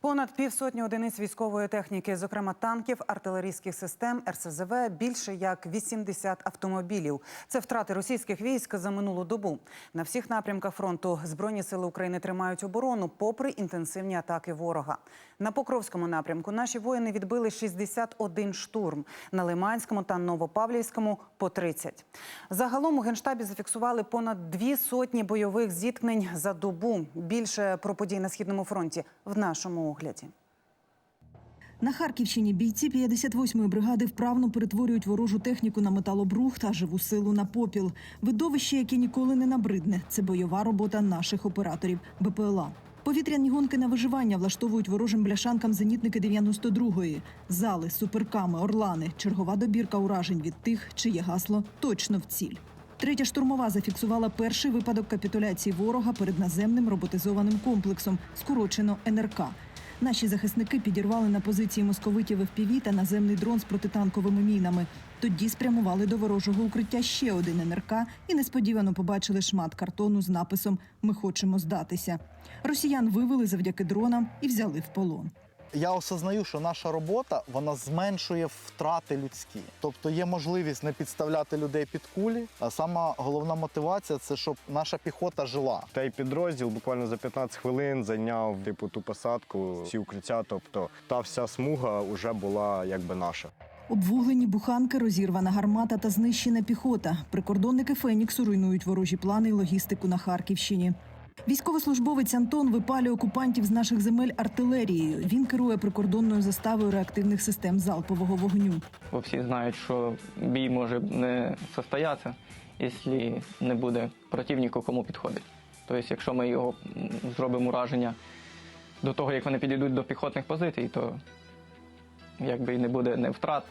Понад півсотні одиниць військової техніки, зокрема танків, артилерійських систем, РСЗВ, більше як 80 автомобілів. Це втрати російських військ за минулу добу. На всіх напрямках фронту збройні сили України тримають оборону, попри інтенсивні атаки ворога. На Покровському напрямку наші воїни відбили 61 штурм, на Лиманському та Новопавлівському по 30. Загалом у генштабі зафіксували понад дві сотні бойових зіткнень за добу. Більше про події на східному фронті в нашому огляді. На Харківщині бійці 58-ї бригади вправно перетворюють ворожу техніку на металобрух та живу силу на попіл. Видовище, яке ніколи не набридне. Це бойова робота наших операторів БПЛА. Повітряні гонки на виживання влаштовують ворожим бляшанкам зенітники 92-ї. Зали, суперками, орлани, чергова добірка уражень від тих, чиє гасло точно в ціль. Третя штурмова зафіксувала перший випадок капітуляції ворога перед наземним роботизованим комплексом, скорочено НРК. Наші захисники підірвали на позиції московитів ФПВ та наземний дрон з протитанковими мінами. Тоді спрямували до ворожого укриття ще один НРК і несподівано побачили шмат картону з написом Ми хочемо здатися. Росіян вивели завдяки дронам і взяли в полон. Я осознаю, що наша робота вона зменшує втрати людські. Тобто є можливість не підставляти людей під кулі. А сама головна мотивація це щоб наша піхота жила. Той підрозділ буквально за 15 хвилин зайняв типу ту посадку, всі укриття. Тобто та вся смуга вже була якби наша. Обвуглені буханки, розірвана гармата та знищена піхота. Прикордонники Феніксу руйнують ворожі плани і логістику на Харківщині. Військовослужбовець Антон випалює окупантів з наших земель артилерією. Він керує прикордонною заставою реактивних систем залпового вогню. Бо всі знають, що бій може не состоятися, якщо не буде противника, кому підходить. Тобто, якщо ми його зробимо ураження до того, як вони підійдуть до піхотних позицій, то якби і не буде не втрат,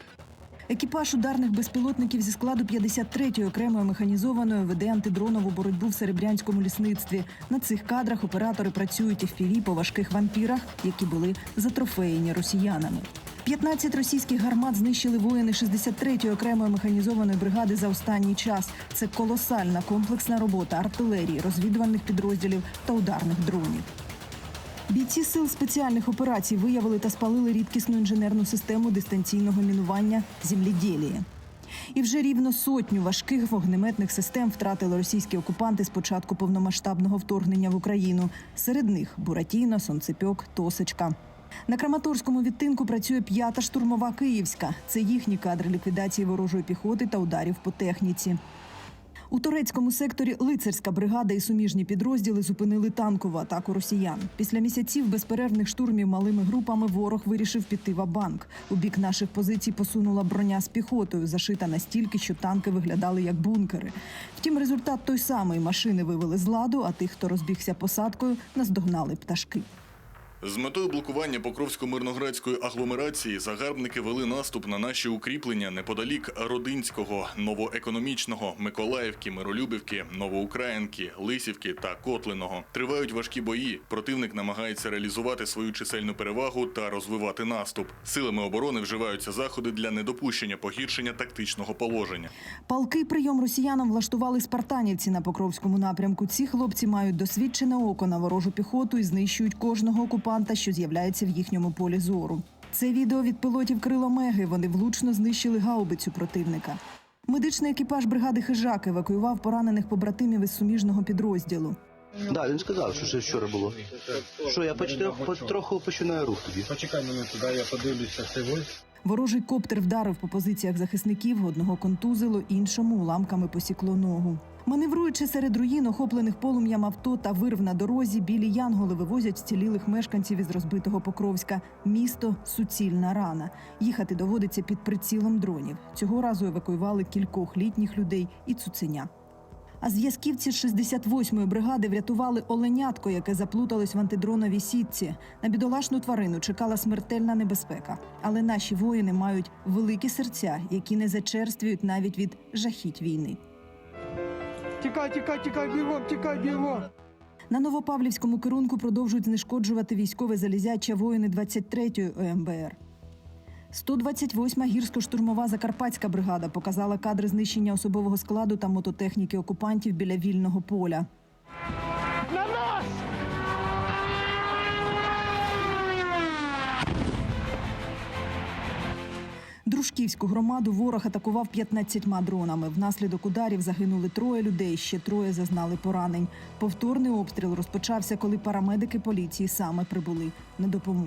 Екіпаж ударних безпілотників зі складу 53-ї окремої механізованої веде антидронову боротьбу в серебрянському лісництві. На цих кадрах оператори працюють FPV по важких вампірах, які були затрофеєні росіянами. 15 російських гармат знищили воїни 63-ї окремої механізованої бригади за останній час. Це колосальна комплексна робота артилерії, розвідувальних підрозділів та ударних дронів. Бійці сил спеціальних операцій виявили та спалили рідкісну інженерну систему дистанційного мінування земліділія. І вже рівно сотню важких вогнеметних систем втратили російські окупанти з початку повномасштабного вторгнення в Україну. Серед них Буратіно, Сонцепьок, Тосечка. На Краматорському відтинку працює п'ята штурмова Київська. Це їхні кадри ліквідації ворожої піхоти та ударів по техніці. У турецькому секторі лицарська бригада і суміжні підрозділи зупинили танкову атаку росіян. Після місяців безперервних штурмів малими групами ворог вирішив піти в банк. У бік наших позицій посунула броня з піхотою, зашита настільки, що танки виглядали як бункери. Втім, результат той самий машини вивели з ладу, а тих, хто розбігся посадкою, наздогнали пташки. З метою блокування Покровсько-Мирноградської агломерації загарбники вели наступ на наші укріплення неподалік Родинського, Новоекономічного, Миколаївки, Миролюбівки, Новоукраїнки, Лисівки та Котлиного. Тривають важкі бої. Противник намагається реалізувати свою чисельну перевагу та розвивати наступ. Силами оборони вживаються заходи для недопущення погіршення тактичного положення. Палкий прийом росіянам влаштували спартанівці на Покровському напрямку. Ці хлопці мають досвідчене око на ворожу піхоту і знищують кожного окупанта, що з'являється в їхньому полі зору. Це відео від пілотів Криломеги. Вони влучно знищили гаубицю противника. Медичний екіпаж бригади Хижак евакуював поранених побратимів із суміжного підрозділу. Да, він сказав, що це вчора було. Що я почти потроху починаю рух тобі. Почекай минуту, да, я подивлюся всього. Ворожий коптер вдарив по позиціях захисників, одного контузило, іншому уламками посікло ногу. Маневруючи серед руїн, охоплених полум'ям авто та вирв на дорозі, білі янголи вивозять вцілілих мешканців із розбитого Покровська. Місто суцільна рана. Їхати доводиться під прицілом дронів. Цього разу евакуювали кількох літніх людей і цуценя. А зв'язківці з 68-ї бригади врятували оленятко, яке заплуталось в антидроновій сітці. На бідолашну тварину чекала смертельна небезпека. Але наші воїни мають великі серця, які не зачерствують навіть від жахіть війни. Тікай, тікай, тікай, бігом, тікай, бігом. На Новопавлівському керунку продовжують знешкоджувати військове залізяча воїни 23-ї ОМБР. 128-ма гірсько-штурмова закарпатська бригада показала кадри знищення особового складу та мототехніки окупантів біля вільного поля. На нас! Дружківську громаду ворог атакував 15 дронами. Внаслідок ударів загинули троє людей. Ще троє зазнали поранень. Повторний обстріл розпочався, коли парамедики поліції саме прибули на допомогу.